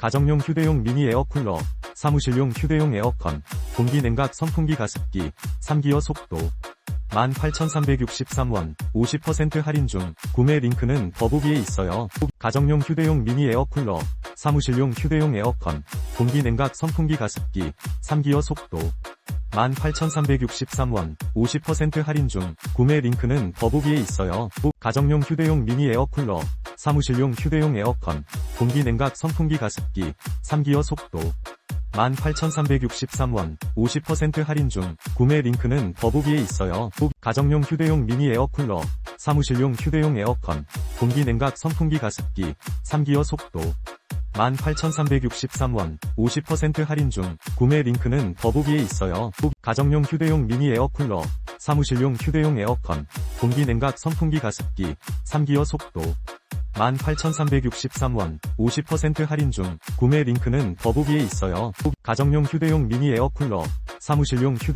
가정용 휴대용 미니 에어쿨러, 사무실용 휴대용 에어컨, 공기 냉각 선풍기 가습기, 3기어 속도. 18,363원, 50% 할인 중, 구매 링크는 더보기에 있어요. 가정용 휴대용 미니 에어쿨러, 사무실용 휴대용 에어컨, 공기 냉각 선풍기 가습기, 3기어 속도. 18,363원, 50% 할인 중, 구매 링크는 더보기에 있어요. 가정용 휴대용 미니 에어쿨러, 사무실용 휴대용 에어컨, 공기 냉각 선풍기 가습기, 3기어 속도. 18,363원, 50% 할인 중, 구매 링크는 더보기에 있어요. 가정용 휴대용 미니 에어쿨러, 사무실용 휴대용 에어컨, 공기 냉각 선풍기 가습기, 3기어 속도. 18,363원, 50% 할인 중, 구매 링크는 더보기에 있어요. 가정용 휴대용 미니 에어쿨러, 사무실용 휴대용 에어컨, 공기 냉각 선풍기 가습기, 3기어 속도. 18,363원, 50% 할인 중, 구매 링크는 더보기에 있어요. 가정용 휴대용 미니 에어쿨러, 사무실용 휴대용